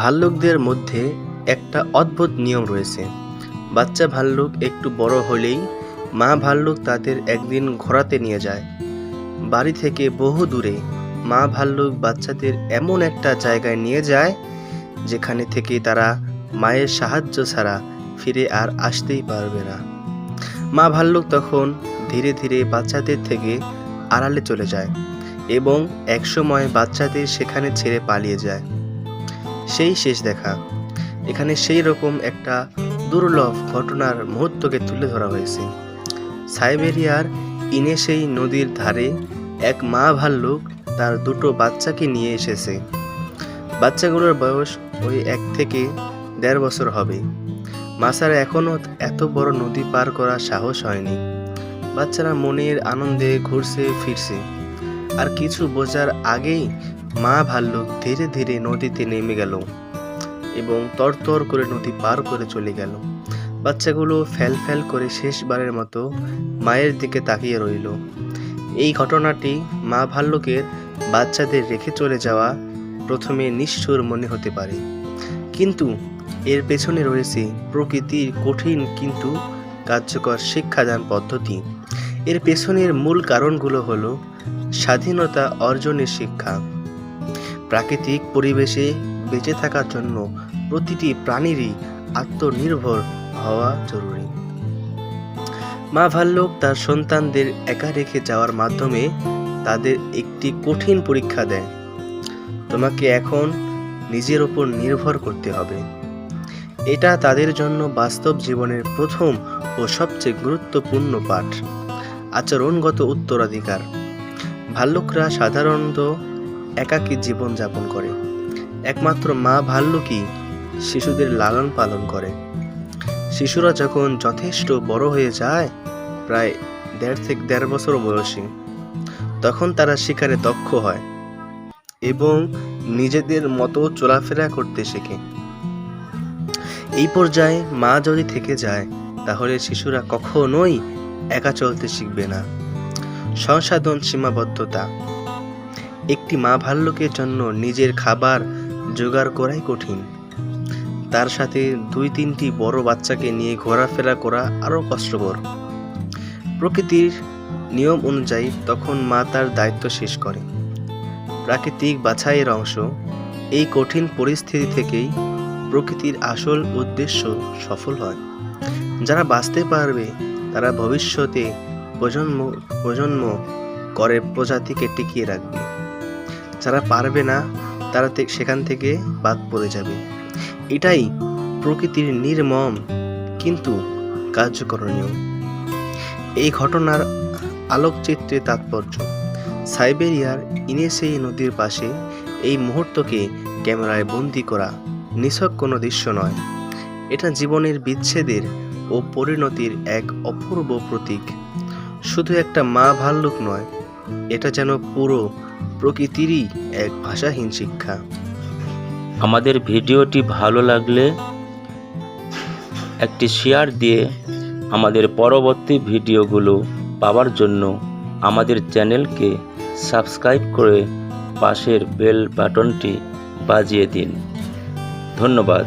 ভাল্লুকদের মধ্যে একটা অদ্ভুত নিয়ম রয়েছে। বাচ্চা ভাল্লুক একটু বড় হলেই মা ভাল্লুক তাদের একদিন ঘোরাতে নিয়ে যায়। বাড়ি থেকে বহু দূরে মা ভাল্লুক বাচ্চাদের এমন একটা জায়গায় নিয়ে যায়, যেখানে থেকে তারা মায়ের সাহায্য ছাড়া ফিরে আর আসতেই পারবে না। মা ভাল্লুক তখন ধীরে ধীরে বাচ্চাদের থেকে আড়ালে চলে যায় এবং একসময় বাচ্চাদের সেখানে ছেড়ে পালিয়ে যায়। সেই শেষ দেখা। এখানে সেই রকম একটা দুর্লভ ঘটনার মুহূর্তকে তুলে ধরা হয়েছে। সাইবেরিয়ার ইনে সেই নদীর ধারে এক মা ভাল্লুক তার দুটো বাচ্চাকে নিয়ে এসেছে। বাচ্চাগুলোর বয়স ওই এক থেকে দেড় বছর হবে। মাসার এখনও এত বড় নদী পার করার সাহস হয়নি। বাচ্চারা মনের আনন্দে ঘুরছে, ফিরছে। আর কিছু বোঝার আগেই মা ভাল্লুক ধীরে ধীরে নদীতে নেমে গেল এবং তরতর করে নদী পার করে চলে গেল। বাচ্চাগুলো ফ্যাল ফ্যাল করে শেষবারের মতো মায়ের দিকে তাকিয়ে রইল। এই ঘটনাটি মা ভাল্লুকের বাচ্চাদের রেখে চলে যাওয়া প্রথমে নিষ্ঠুর মনে হতে পারে। কিন্তু এর পেছনে রয়েছে প্রকৃতির কঠিন কিন্তু কার্যকর শিক্ষাদান পদ্ধতি। এর পেছনের মূল কারণগুলো হলো স্বাধীনতা অর্জনের শিক্ষা। প্রাকৃতিক পরিবেশে বেঁচে থাকার জন্য প্রতিটি প্রাণীরই আত্মনির্ভর হওয়া জরুরি। মা ভাল্লুক তার সন্তানদের একা রেখে যাওয়ার মাধ্যমে তাদের একটি কঠিন পরীক্ষা দেয়। তোমাকে এখন নিজের ওপর নির্ভর করতে হবে। এটা তাদের জন্য বাস্তব জীবনের প্রথম ও সবচেয়ে গুরুত্বপূর্ণ পাঠ। আচরণগত উত্তরাধিকার। ভাল্লুকরা সাধারণত একাকী জীবন যাপন করে। একমাত্র মা ভাল্লুকই শিশুদের লালন পালন করে। শিশুরা যখন যথেষ্ট বড় হয়ে যায়, প্রায় দেড় থেকে দেড় বছর বয়সী, তখন তারা শিকারে দক্ষ হয় এবং নিজেদের মতো চলাফেরা করতে শেখে। এই পর্যায়ে মা যদি থেকে যায়, তাহলে শিশুরা কখনোই একা চলতে শিখবে না। সংসাধন সীমাবদ্ধতা একটি মা ভাল্লুকের জন্য নিজের খাবার জোগাড় করাই কঠিন। তার সাথে দুই তিনটি বড় বাচ্চাকে নিয়ে ঘোরাফেরা করা আরও কষ্টকর। প্রকৃতির নিয়ম অনুযায়ী তখন মা তার দায়িত্ব শেষ করে। প্রাকৃতিক বাছাইয়ের অংশ। এই কঠিন পরিস্থিতি থেকেই প্রকৃতির আসল উদ্দেশ্য সফল হয়। যারা বাঁচতে পারবে, তারা ভবিষ্যতে প্রজন্ম প্রজন্ম করে প্রজাতিকে টিকিয়ে রাখবে। যারা পারবে না, তারা সেখান থেকে বাদ পড়ে যাবে। এটাই প্রকৃতির নির্মম কিন্তু কার্যকরণীয়। এই ঘটনার আলোকচিত্রে তাৎপর্য। সাইবেরিয়ার ইনেসেই নদীর পাশে এই মুহূর্তকে ক্যামেরায় বন্দি করা নিছক কোনো দৃশ্য নয়। এটা জীবনের বিচ্ছেদের ও পরিণতির এক অপূর্ব প্রতীক। শুধু একটা মা ভাল্লুক নয়, এটা যেন পুরো প্রকৃতিরই এক ভাষাহীন শিক্ষা। আমাদের ভিডিওটি ভালো লাগলে একটি শেয়ার দিয়ে আমাদের পরবর্তী ভিডিওগুলো পাওয়ার জন্য আমাদের চ্যানেলকে সাবস্ক্রাইব করে পাশের বেল বাটনটি বাজিয়ে দিন। ধন্যবাদ।